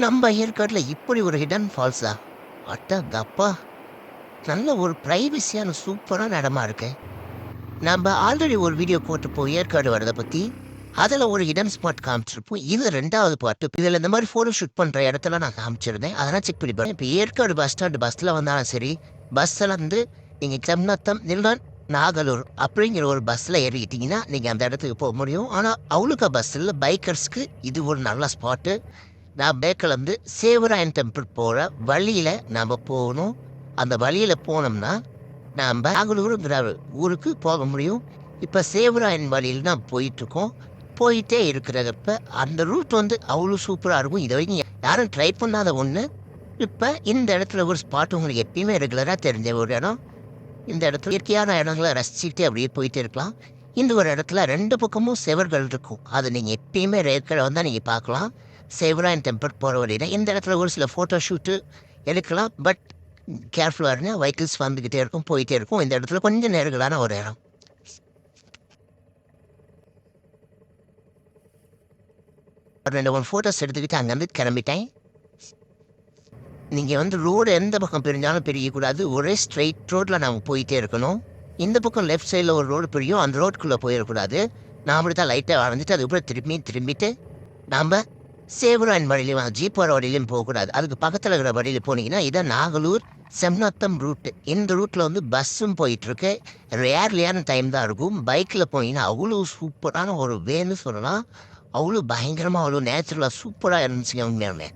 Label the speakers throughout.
Speaker 1: நம்ம ஏற்காட்டில் இப்படி ஒரு ஹிடன் ஃபால்ஸா அட்டா தப்பா நல்ல ஒரு ப்ரைவசியான சூப்பரான இடமா இருக்கு? நம்ம ஆல்ரெடி ஒரு வீடியோ போட்டிருப்போம் ஏற்காடு வரதை பற்றி அதில் ஒரு ஹிடன் ஸ்பாட் காமிச்சிருப்போம். இது ரெண்டாவது பாட்டு இதில் இந்த மாதிரி ஃபோட்டோ ஷூட் பண்ணுற இடத்துல நான் காமிச்சிருந்தேன். அதெல்லாம் செக் பண்ணி போகிறேன் இப்போ ஏற்காடு பஸ் ஸ்டாண்டு பஸ்ஸில் வந்தாலும் சரி பஸ்ஸில் வந்து நீங்கள் செம்னத்தம் நில்டன் நாகலூர் அப்படிங்கிற ஒரு பஸ்ஸில் ஏறிக்கிட்டிங்கன்னா நீங்கள் அந்த இடத்துக்கு போக முடியும். ஆனால் அவுலுக்கா பஸ்ஸில் பைக்கர்ஸ்க்கு இது ஒரு நல்ல ஸ்பாட்டு நான் பேக்கில் சேவராயன் டெம்பிள் போகிற வழியில் நாம் போகணும். அந்த வழியில் போனோம்னா நாம் நாகலூருங்கிற ஊருக்கு போக முடியும். இப்போ சேவராயன் வழியில் தான் போயிட்டுருக்கோம். போயிட்டே இருக்கிறப்ப அந்த ரூட் வந்து அவ்வளோ சூப்பராக இருக்கும். இது வரைக்கும் யாரும் ட்ரை பண்ணாத ஒன்று இப்போ இந்த இடத்துல ஒரு ஸ்பாட் உங்களுக்கு எப்பயுமே ரெகுலராக தெரிஞ்ச ஒரு இடம். இந்த இடத்துல இயற்கையான இடங்களை ரசிச்சுக்கிட்டே அப்படியே போயிட்டே இருக்கலாம். இந்த ஒரு இடத்துல ரெண்டு பக்கமும் செவர்கள் இருக்கும். அது நீங்கள் எப்பயுமே ரேக்கில் வந்தால் நீங்கள் பார்க்கலாம். சேவரா அண்ட் டெம்பர் போகிற வழியில் இந்த இடத்துல ஒரு சில ஃபோட்டோ ஷூட்டு எடுக்கலாம். பட் கேர்ஃபுல்லாக இருந்தால் வெஹிக்கிள்ஸ் வந்துக்கிட்டே இருக்கும் போயிட்டே இருக்கும். இந்த இடத்துல கொஞ்சம் நேர்களான ஒரு இடம். ஒரு ரெண்டு மூணு ஃபோட்டோஸ் எடுத்துக்கிட்டு அங்கேருந்து கிளம்பிட்டேன். நீங்கள் வந்து ரோடு எந்த பக்கம் பிரிஞ்சாலும் பிரியக்கூடாது. ஒரே ஸ்ட்ரெயிட் ரோட்டில் நாங்கள் போயிட்டே இருக்கணும். இந்த பக்கம் லெஃப்ட் சைடில் ஒரு ரோடு பிரியும். அந்த ரோட்டுக்குள்ளே போயிடக்கூடாது. நான் அப்படி தான் லைட்டாக வரைஞ்சிட்டு அதுக்கப்புறம் திரும்பி திரும்பிட்டு நாம் சேவராயன் வழியிலையும் ஜீப் போகிற வழியிலையும் போகக்கூடாது. அதுக்கு பக்கத்தில் இருக்கிற வழியில் போனீங்கன்னா இதான் நாகலூர் செம்னத்தம் ரூட்டு இந்த ரூட்டில் வந்து பஸ்ஸும் போயிட்டுருக்கு. ரேர்லியான டைம் தான் இருக்கும். பைக்கில் போனீங்கன்னா அவ்வளோ சூப்பரான ஒரு வேன்னு சொல்லலாம். அவ்வளோ பயங்கரமாக அவ்வளோ நேச்சுரலாக சூப்பராக இருந்துச்சுங்க உண்மையாலுமே.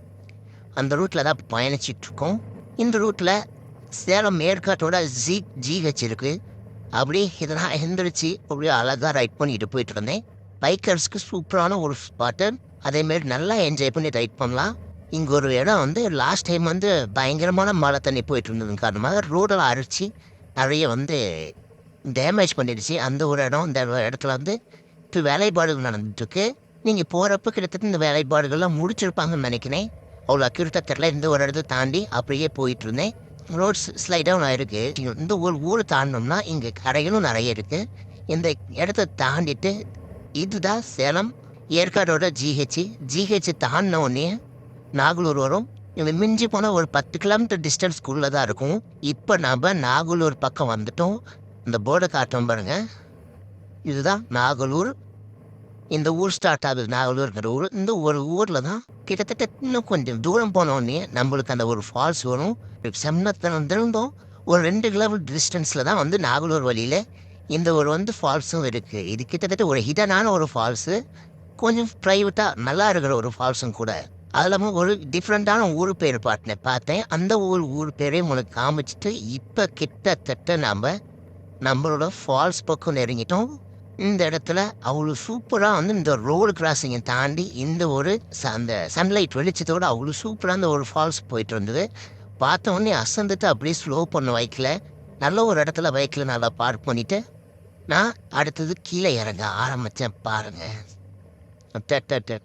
Speaker 1: அந்த ரூட்டில் தான் பயணிச்சிட்ருக்கோம். இந்த ரூட்டில் சேலம் மேற்காட்டோட ஜி ஜிஹெச் இருக்குது அப்படியே இதெல்லாம் எந்திரிச்சு அப்படியே அழகாக ரைட் பண்ணிட்டு போயிட்டு இருந்தேன். பைக்கர்ஸ்க்கு சூப்பரான ஒரு ஸ்பாட்டு. அதேமாரி நல்லா என்ஜாய் பண்ணி ரைட் பண்ணலாம். இங்கே ஒரு இடம் வந்து லாஸ்ட் டைம் வந்து பயங்கரமான மழை தண்ணி போயிட்டு இருந்தது காரணமாக ரோடெல்லாம் அரிச்சு நிறைய வந்து டேமேஜ் பண்ணிடுச்சு. அந்த ஒரு இடம் இந்த இடத்துல வந்து இப்போ வேலைப்பாடுகள் நடந்துட்டுருக்கு. நீங்கள் போகிறப்ப கிட்டத்தட்ட இந்த வேலைப்பாடுகள்லாம் முடிச்சிருப்பாங்கன்னு நினைக்கிறேன். அவ்வளோ அக்யூரட்டாக தெரில இந்த ஒரு இடத்த தாண்டி அப்படியே போயிட்டு இருந்தேன். ரோட்ஸ் ஸ்லைடாக இருக்குது இந்த ஒரு ஊரை தாண்டினோம்னா இங்கே கடைகளும் நிறைய இருக்குது இந்த இடத்த தாண்டிட்டு இதுதான் சேலம். ஏற்காடோட ஜிஹெச் ஜிஹெச் தாண்டின உடனே நாகலூர் வரும் இவன் மிஞ்சி போனால் ஒரு பத்து கிலோமீட்டர் டிஸ்டன்ஸ்க்குள்ளே தான் இருக்கும். இப்போ நாம் நாகலூர் பக்கம் வந்துட்டோம். இந்த போர்டை காட்டும் பாருங்க. இதுதான் நாகலூர். இந்த ஊர் ஸ்டார்ட் ஆகுது நாகலூர்ங்கிற ஊர். இந்த ஒரு ஊரில் தான் கிட்டத்தட்ட இன்னும் கொஞ்சம் தூரம் போனோடனே நம்மளுக்கு அந்த ஒரு ஃபால்ஸ் வரும். செம்மத்தில் இருந்தோம் ஒரு ரெண்டு கிலோமீட்டர் டிஸ்டன்ஸில் தான் வந்து நாகலூர் வழியில் இந்த ஒரு வந்து ஃபால்ஸும் இருக்குது இது கிட்டத்தட்ட ஒரு ஹிடனான ஒரு ஃபால்ஸு கொஞ்சம் ப்ரைவேட்டாக நல்லா இருக்கிற ஒரு ஃபால்ஸும் கூட. அது இல்லாமல் ஒரு டிஃப்ரெண்ட்டான ஊர் பேர் பார்த்தேன் பார்த்தேன். அந்த ஊர் ஊர் பேரையும் உனக்கு காமிச்சிட்டு இப்போ கிட்டத்தட்ட நாம் நம்மளோட ஃபால்ஸ் பக்கம் நெருங்கிட்டோம். இந்த இடத்துல அவ்வளோ சூப்பராக வந்து இந்த ரோடு கிராசிங்கை தாண்டி இந்த ஒரு ச- அந்த சன்லைட் வெளிச்சத்தோடு அவ்வளோ சூப்பராக அந்த ஒரு ஃபால்ஸ் போயிட்டு இருந்தது. பார்த்த உடனே அசந்துட்டு அப்படியே ஸ்லோ பண்ண வைக்கல. நல்ல ஒரு இடத்துல பைக்கில் நல்லா பார்க் பண்ணிவிட்டு நான் அடுத்தது கீழே இறங்க ஆரம்பித்தேன் பாருங்கள் டட்ட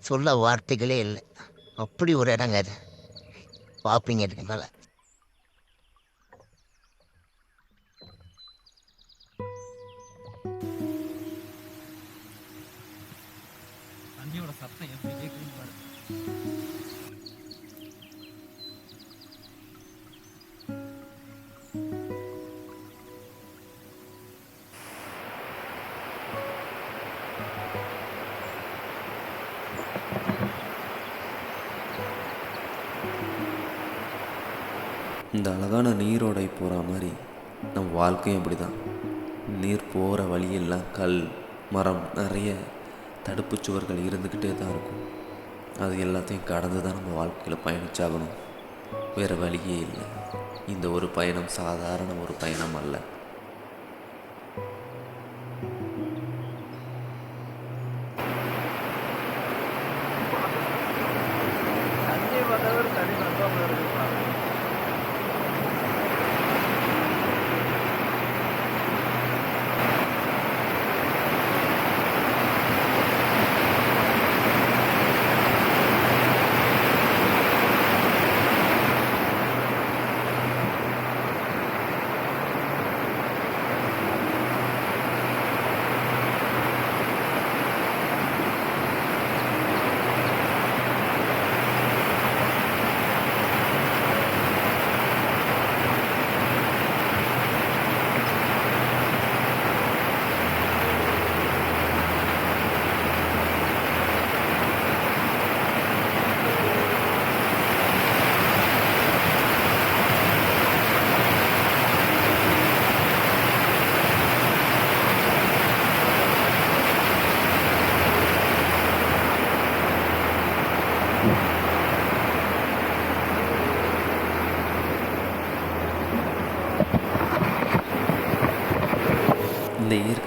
Speaker 1: சொல்ல வார்த்தைகளே இல்லை. அப்படி ஒரு இடங்க அது. பார்ப்பீங்க இதுக்கு மேலே.
Speaker 2: இந்த அழகான நீரோடை போகிற மாதிரி நம்ம வாழ்க்கையும் அப்படி தான் நீர் போகிற வழியெல்லாம் கல் மரம் நிறைய தடுப்புச் சுவர்கள் இருந்துக்கிட்டே தான் இருக்கும். அது எல்லாத்தையும் கடந்து தான் நம்ம வாழ்க்கையில் பயணிச்சாகணும். வேறு வழியே இல்லை. இந்த ஒரு பயணம் சாதாரண ஒரு பயணம் அல்ல.
Speaker 3: தண்ணியை பார்த்தா ஒரு தனி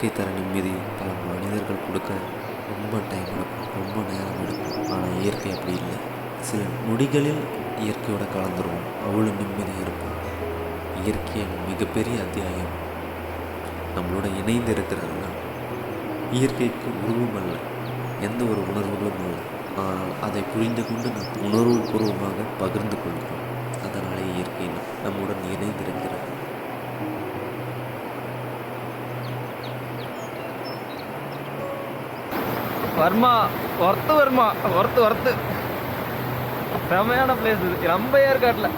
Speaker 2: வாழ்க்கை தர நிம்மதி பல மனிதர்கள் கொடுக்க ரொம்ப டைம் எடுக்கும் ரொம்ப நேரம் எடுக்கும். ஆனால் இயற்கை அப்படி இல்லை. சில நொடிகளில் இயற்கையோட கலந்துருவோம். அவ்வளோ நிம்மதியாக இருக்கும் இயற்கையின் மிகப்பெரிய அத்தியாயம். நம்மளோட இணைந்து இருக்கிறது இயற்கைக்கு உருவம் அல்ல. எந்த ஒரு உணர்வுகளும் இல்லை. ஆனால் அதை புரிந்து கொண்டு நாம் உணர்வு பூர்வமாக பகிர்ந்து கொள்கிறோம். அதனாலே இயற்கை நம்முடன் இணைந்திருக்கிறது.
Speaker 3: வர்மா ஒர்த்து வர்மா ஒர்த்து ஒர்த்து செமையான பிளேஸ் இது. ரொம்ப ஏற்காட்டில்.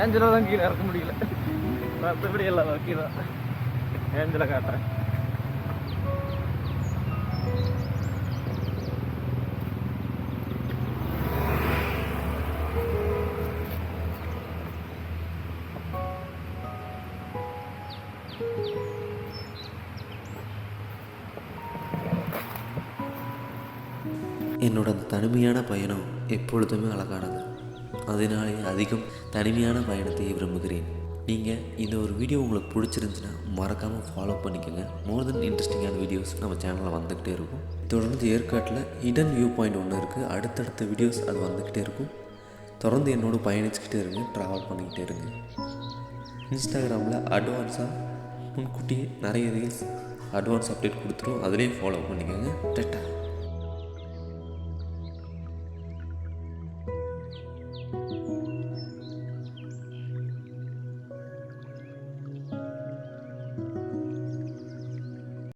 Speaker 3: ஏஞ்சலாக தான் கீழே இறக்க முடியல. மற்றபடி எல்லாம் ஓகே ஏஞ்சலை காட்டுறேன்.
Speaker 2: என்னோட அந்த தனிமையான பயணம் எப்பொழுதுமே அழகானது. அதனாலே அதிகம் தனிமையான பயணத்தை விரும்புகிறேன். நீங்கள் இந்த ஒரு வீடியோ உங்களுக்கு பிடிச்சிருந்துச்சுன்னா மறக்காமல் ஃபாலோ பண்ணிக்கோங்க. மோர் தென் இன்ட்ரெஸ்டிங்கான வீடியோஸ் நம்ம சேனலில் வந்துக்கிட்டே இருக்கும். தொடர்ந்து ஏற்காட்டில் ஹிடன் வியூ பாயிண்ட் ஒன்று இருக்குது அடுத்தடுத்த வீடியோஸ் அது வந்துக்கிட்டே இருக்கும். தொடர்ந்து என்னோட பயணிச்சுக்கிட்டே இருங்க. ட்ராவல் பண்ணிக்கிட்டே இருங்க. இன்ஸ்டாகிராமில் அட்வான்ஸாக முன்கூட்டியே நிறைய ரீல்ஸ் அட்வான்ஸ் அப்டேட் கொடுத்துரும். அதுலேயும் ஃபாலோ பண்ணிக்கோங்க. டெட்டா